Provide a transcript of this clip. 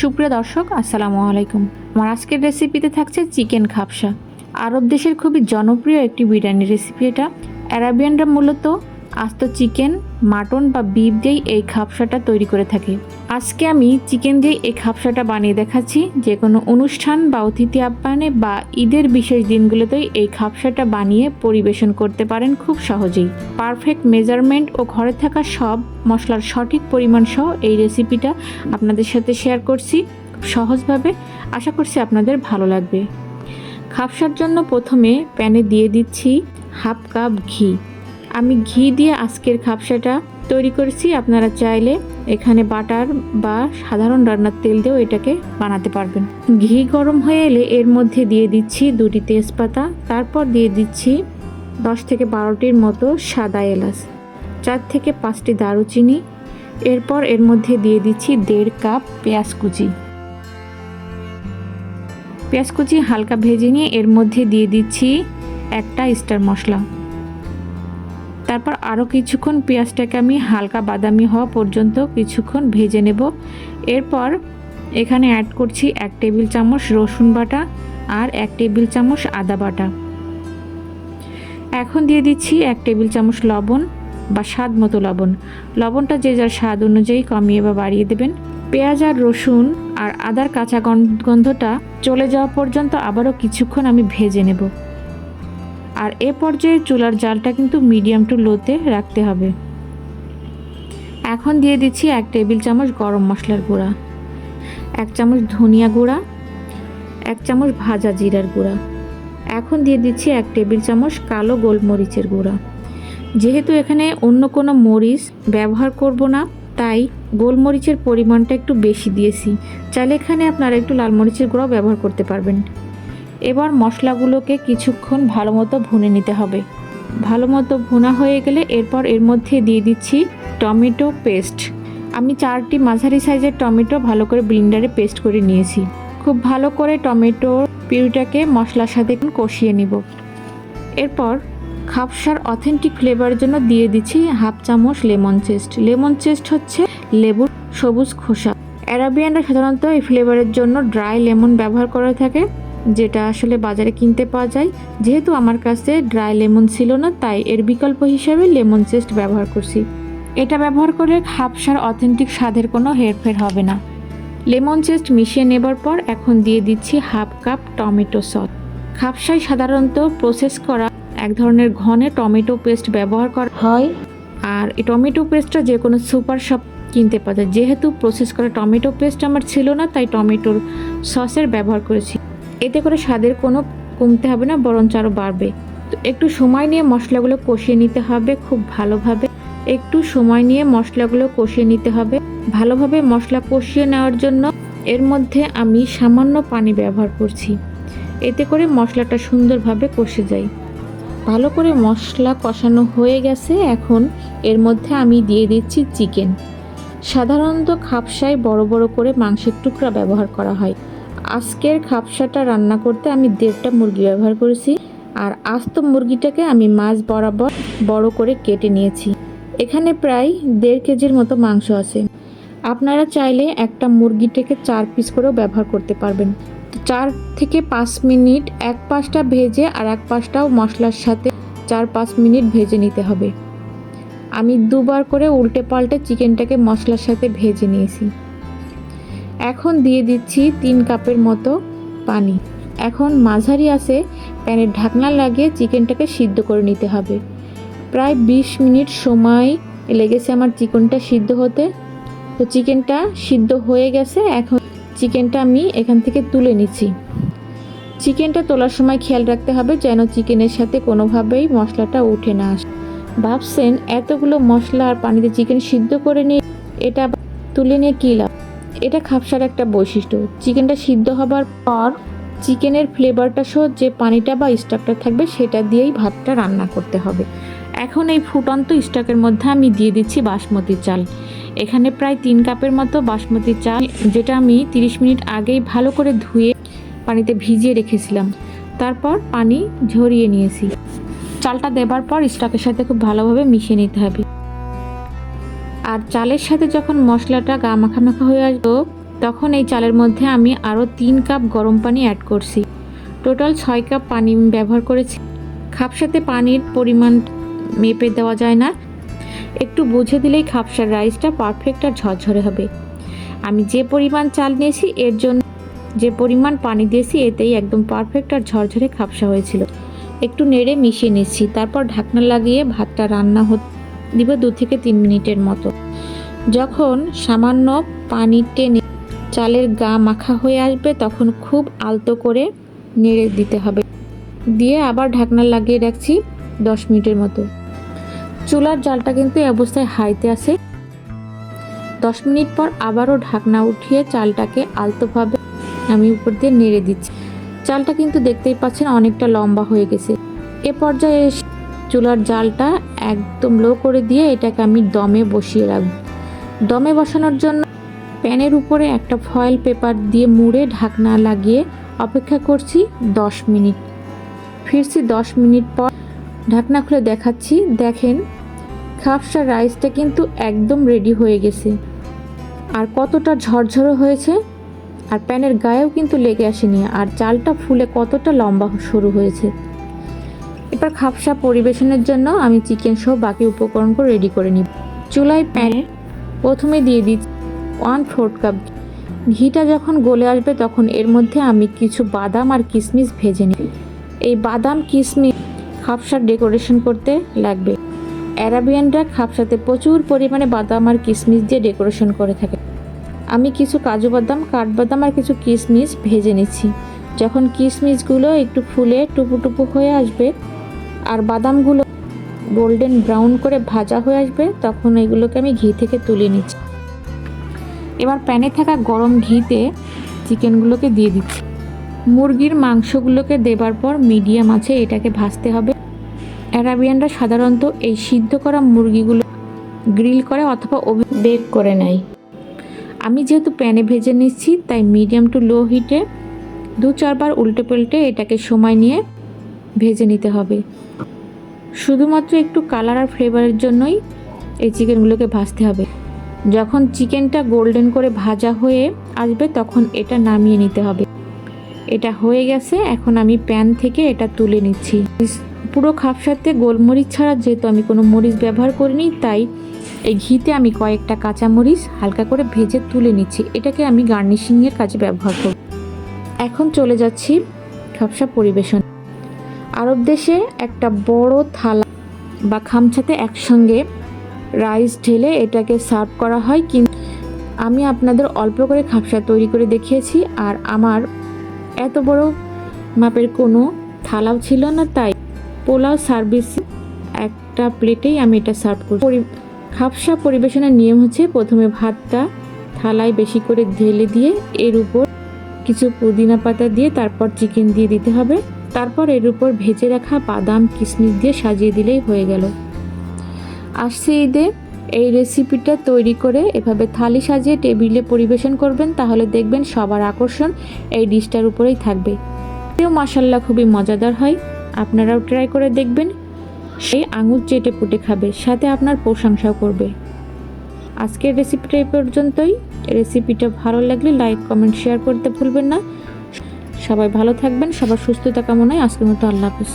সুপ্রিয় দর্শক, আসসালামু আলাইকুম। আমার আজকের রেসিপিতে থাকছে চিকেন খাপসা আরব দেশের খুবই জনপ্রিয় একটি বিরিয়ানি রেসিপি এটা। অ্যারাবিয়ানরা মূলত আস্ত চিকেন, মাটন বা বিফ দিয়েই এই খাপসাটা তৈরি করে থাকে। আজকে আমি চিকেন দিয়ে এই খাপসাটা বানিয়ে দেখাচ্ছি। যে কোনো অনুষ্ঠান বা অতিথি আপ্যায়নে বা ঈদের বিশেষ দিনগুলোতেই এই খাপসাটা বানিয়ে পরিবেশন করতে পারেন খুব সহজেই। পারফেক্ট মেজারমেন্ট ও ঘরে থাকা সব মশলার সঠিক পরিমাণ সহ এই রেসিপিটা আপনাদের সাথে শেয়ার করছি সহজভাবে। আশা করছি আপনাদের ভালো লাগবে। খাপসার জন্য প্রথমে প্যানে দিয়ে দিচ্ছি হাফ কাপ ঘি। আমি ঘি দিয়ে আজকের খাপসাটা তৈরি করেছি। আপনারা চাইলে এখানে বাটার বা সাধারণ রান্নার তেল দিয়েও এটাকে বানাতে পারবেন। ঘি গরম হয়ে এলে এর মধ্যে দিয়ে দিচ্ছি দুটি তেজপাতা, তারপর দিয়ে দিচ্ছি দশ থেকে বারোটির মতো সাদা এলাচ, চার থেকে পাঁচটি দারুচিনি, এরপর এর মধ্যে দিয়ে দিচ্ছি দেড় কাপ পেঁয়াজ কুচি। পেঁয়াজ কুচি হালকা ভেজে নিয়ে এর মধ্যে দিয়ে দিচ্ছি একটা স্টার মশলা। তারপর আরও কিছুক্ষণ পেঁয়াজটাকে আমি হালকা বাদামি হওয়া পর্যন্ত কিছুক্ষণ ভেজে নেব। এরপর এখানে অ্যাড করছি এক টেবিল চামচ রসুন বাটা আর এক টেবিল চামচ আদা বাটা। এখন দিয়ে দিচ্ছি এক টেবিল চামচ লবণ বা স্বাদ মতো লবণ। লবণটা যে যার স্বাদ অনুযায়ী কমিয়ে বা বাড়িয়ে দেবেন। পেঁয়াজ আর রসুন আর আদার কাঁচা গন- গন্ধটা চলে যাওয়া পর্যন্ত আবারও কিছুক্ষণ আমি ভেজে নেব। আর এ পর্যায়ে চুলার জালটা কিন্তু মিডিয়াম টু লোতে রাখতে হবে। এখন দিয়ে দিচ্ছি এক টেবিল চামচ গরম মশলার গুঁড়া, এক চামচ ধনিয়া গুঁড়া, এক চামচ ভাজা জিরার গুঁড়া। এখন দিয়ে দিচ্ছি এক টেবিল চামচ কালো গোলমরিচের গুঁড়া। যেহেতু এখানে অন্য কোনো মরিচ ব্যবহার করব না, তাই গোলমরিচের পরিমাণটা একটু বেশি দিয়েছি। চাইলে এখানে আপনারা একটু লাল মরিচের গুঁড়াও ব্যবহার করতে পারবেন। এবার মশলাগুলোকে কিছুক্ষণ ভালো মতো ভুনে নিতে হবে। ভালো মতো ভুনা হয়ে গেলে এরপর এর মধ্যে দিয়ে দিচ্ছি টমেটো পেস্ট। আমি চারটি মাঝারি সাইজের টমেটো ভালো করে ব্লিন্ডারে পেস্ট করে নিয়েছি। খুব ভালো করে টমেটো পিউরিটাকে মশলার সাথে কষিয়ে নিব। এরপর খাপসার অথেন্টিক ফ্লেভারের জন্য দিয়ে দিচ্ছি হাফ চামচ লেমন চেস্ট। লেমন চেস্ট হচ্ছে লেবুর সবুজ খোসা। অ্যারাবিয়ানরা সাধারণত এই ফ্লেভারের জন্য ড্রাই লেমন ব্যবহার করে থাকে। যেটা আসলে বাজারে কিনতে পাওয়া যায়। যেহেতু আমার কাছে ড্রাই লেমন ছিল না, তাই এর বিকল্প হিসেবে লেমন চেস্ট ব্যবহার করছি। এটা ব্যবহার করে হাফসার অথেন্টিক স্বাদের কোনো হেরফের হবে না। লেমন চেস্ট মিশিয়ে নেবার পর এখন দিয়ে দিচ্ছি হাফ কাপ টমেটো সস। খাপসায় সাধারণত প্রসেস করা এক ধরনের ঘনে টমেটো পেস্ট ব্যবহার করা হয়। আর এই টমেটো পেস্টটা যে কোনো সুপার শপ কিনতে পাওয়া যায়। যেহেতু প্রসেস করা টমেটো পেস্ট আমার ছিল না, তাই টমেটোর সসের ব্যবহার করেছি। এতে করে স্বাদের কোনো কমতে হবে না, বরঞ্চ আরও বাড়বে। তো একটু সময় নিয়ে মশলাগুলো কষিয়ে নিতে হবে খুব ভালোভাবে। একটু সময় নিয়ে মশলাগুলো কষিয়ে নিতে হবে। ভালোভাবে মশলা কষিয়ে নেওয়ার জন্য এর মধ্যে আমি সামান্য পানি ব্যবহার করছি। এতে করে মশলাটা সুন্দরভাবে কষে যায়। ভালো করে মশলা কষানো হয়ে গেছে, এখন এর মধ্যে আমি দিয়ে দিচ্ছি চিকেন। সাধারণত খাপসায় বড় বড় করে মাংসের টুকরা ব্যবহার করা হয়। আজকের খাপসাটা রান্না করতে আমি দেড়টা মুরগি ব্যবহার করেছি আর আস্ত মুরগিটাকে আমি মাছ বরাবর বড় করে কেটে নিয়েছি। এখানে প্রায় দেড় কেজির মতো মাংস আছে। আপনারা চাইলে একটা মুরগিটাকে চার পিস করেও ব্যবহার করতে পারবেন। চার থেকে পাঁচ মিনিট এক পাশটা ভেজে আর এক পাশটাও মশলার সাথে চার পাঁচ মিনিট ভেজে নিতে হবে। আমি দুবার করে উল্টে পাল্টে চিকেনটাকে মশলার সাথে ভেজে নিয়েছি। এখন দিয়ে দিচ্ছি তিন কাপের মতো পানি। এখন মাঝারি আছে, প্যানের ঢাকনা লাগিয়ে চিকেনটাকে সিদ্ধ করে নিতে হবে। প্রায় বিশ মিনিট সময় লেগেছে আমার চিকেনটা সিদ্ধ হতে। তো চিকেনটা সিদ্ধ হয়ে গেছে, এখন চিকেনটা আমি এখান থেকে তুলে নিচ্ছি। চিকেনটা তোলার সময় খেয়াল রাখতে হবে যেন চিকেনের সাথে কোনোভাবেই মশলাটা উঠে না আসে। ভাবছেন এতগুলো মশলা আর পানিতে চিকেন সিদ্ধ করে নিয়ে এটা তুলে নিয়ে কী লাভ? এটা খাপসার একটা বৈশিষ্ট্য। চিকেনটা সিদ্ধ হবার পর চিকেনের ফ্লেভারটা সহ যে পানিটা বা স্টকটা থাকবে সেটা দিয়েই ভাতটা রান্না করতে হবে। এখন এই ফুটন্ত স্টকের মধ্যে আমি দিয়ে দিচ্ছি বাসমতি চাল। এখানে প্রায় তিন কাপের মতো বাসমতি চাল, যেটা আমি তিরিশ মিনিট আগেই ভালো করে ধুয়ে পানিতে ভিজিয়ে রেখেছিলাম। তারপর পানি ঝরিয়ে নিয়েছি। চালটা দেবার পর স্টকের সাথে খুব ভালোভাবে মিশিয়ে নিতে হবে। আর চালের সাথে যখন মশলাটা গা মাখা হয়ে আসবে, তখন এই চালের মধ্যে আমি আরও তিন কাপ গরম পানি অ্যাড করছি। টোটাল ছয় কাপ পানি ব্যবহার করেছি। খাপসাতে পানির পরিমাণ মেপে দেওয়া যায় না। একটু বুঝে দিলেই খাপসার রাইসটা পারফেক্ট আর ঝরঝরে হবে। আমি যে পরিমাণ চাল নিয়েছি, এর জন্য যে পরিমাণ পানি দিয়েছি, এতেই একদম পারফেক্ট আর ঝরঝরে খাপসা হয়েছিল। একটু নেড়ে মিশিয়ে নিচ্ছি, তারপর ঢাকনা লাগিয়ে ভাতটা রান্না হতে দিব দু থেকে তিন মিনিটের মতো। যখন সামান্য পানি টেনে চালের গা মাখা হয়ে আসবে, তখন খুব আলতো করে নেড়ে দিতে হবে। দিয়ে আবার ঢাকনা লাগিয়ে রাখছি দশ মিনিটের মতো। চুলার জালটা কিন্তু এই অবস্থায় হাইতে আছে। দশ মিনিট পর আবারও ঢাকনা উঠিয়ে চালটাকে আলতোভাবে আমি উপর দিয়ে নেড়ে দিচ্ছি। চালটা কিন্তু দেখতেই পাচ্ছেন অনেকটা লম্বা হয়ে গেছে। এ পর্যায়ে চুলার জালটা একদম লো করে দিয়ে এটাকে আমি দমে বসিয়ে রাখব। দমে বসানোর জন্য প্যানের উপরে একটা ফয়েল পেপার দিয়ে মুড়ে ঢাকনা লাগিয়ে অপেক্ষা করছি দশ মিনিট। ফিরছি দশ মিনিট পর ঢাকনা খুলে দেখাচ্ছি, দেখেন, খাপসা রাইসটা কিন্তু একদম রেডি হয়ে গেছে। আর কতটা ঝরঝরে হয়েছে, আর প্যানের গায়েও কিন্তু লেগে আসেনি, আর চালটা ফুলে কতটা লম্বা শুরু হয়েছে। এবার খাপসা পরিবেশনের জন্য আমি চিকেন সহ বাকি উপকরণগুলো রেডি করে নিব। চুলায় প্যানে প্রথমে দিয়ে দিচ্ছি ওয়ান ফোর্থ কাপ ঘিটা যখন গলে আসবে তখন এর মধ্যে আমি কিছু বাদাম আর কিশমিশ ভেজে নিই এই বাদাম কিশমিশ খাপসার ডেকোরেশন করতে লাগবে। অ্যারাবিয়ানরা খাপসাতে প্রচুর পরিমাণে বাদাম আর কিশমিশ দিয়ে ডেকোরেশন করে থাকে। আমি কিছু কাজু বাদাম, কাঠবাদাম আর কিছু কিশমিশ ভেজে নিচ্ছি। যখন কিশমিশগুলো একটু ফুলে টুপু টুপু হয়ে আসবে আর বাদামগুলো গোল্ডেন ব্রাউন করে ভাজা হয়ে আসবে, তখন এগুলোকে আমি ঘি থেকে তুলে নিচ্ছি। এবার প্যানে থাকা গরম ঘিতে চিকেনগুলোকে দিয়ে দিচ্ছি। মুরগির মাংসগুলোকে দেবার পর মিডিয়াম আছে, এটাকে ভাজতে হবে। অ্যারাবিয়ানরা সাধারণত এই সিদ্ধ করা মুরগিগুলো গ্রিল করে অথবা বেক করে নেয়। আমি যেহেতু প্যানে ভেজে নিচ্ছি, তাই মিডিয়াম টু লো হিটে দু চারবার উল্টে পাল্টে এটাকে সময় নিয়ে ভেজে নিতে হবে। শুধুমাত্র একটু কালার আর ফ্লেভারের জন্যই এই চিকেনগুলোকে ভাজতে হবে। যখন চিকেনটা গোল্ডেন করে ভাজা হয়ে আসবে, তখন এটা নামিয়ে নিতে হবে। এটা হয়ে গেছে, এখন আমি প্যান থেকে এটা তুলে নিচ্ছি। পুরো খাপসাতে গোলমরিচ ছাড়া যেহেতু আমি কোনো মরিচ ব্যবহার করিনি, তাই এই ঘিতে আমি কয়েকটা কাঁচা মরিচ হালকা করে ভেজে তুলে নিচ্ছি। এটাকে আমি গার্নিশিংয়ের কাজে ব্যবহার করব। এখন চলে যাচ্ছি খাপসা পরিবেশন আরব দেশে একটা বড় থালা বা খামছাতে একসঙ্গে রাইস ঢেলে এটাকে সার্ভ করা হয় কিন্তু আমি আপনাদের অল্প করে খাপসা তৈরি করে দেখিয়েছি আর আমার এত বড় মাপের কোনো থালাও ছিল না, তাই পোলাও সার্ভিস একটা প্লেটেই আমি এটা সার্ভ করি খাপসা পরিবেশনের নিয়ম হচ্ছে প্রথমে ভাতটা থালায় বেশি করে ঢেলে দিয়ে এর উপর কিছু পুদিনা পাতা দিয়ে তারপর চিকেন দিয়ে দিতে হবে। তারপর এর উপর ভেজে রাখা বাদাম কিশমিশ দিয়ে সাজিয়ে দিলেই হয়ে গেল। আসছে ঈদে। এই রেসিপিটা তৈরি করে এভাবে থালি সাজিয়ে টেবিলে পরিবেশন করবেন, তাহলে দেখবেন সবার আকর্ষণ এই ডিশটার উপরেই থাকবে। এও মাসাল্লাহ খুবই মজাদার হয়। আপনারাও ট্রাই করে দেখবেন। সেই আঙুল চেটে পুটে খাবে, সাথে আপনার প্রশংসাও করবে। আজকের রেসিপিটা এই পর্যন্তই। রেসিপিটা ভালো লাগলে লাইক কমেন্ট শেয়ার করতে ভুলবেন না। সবাই ভালো থাকবেন সবার সুস্থতা কামনায় আজকের মতো আল্লাহ হাফিজ।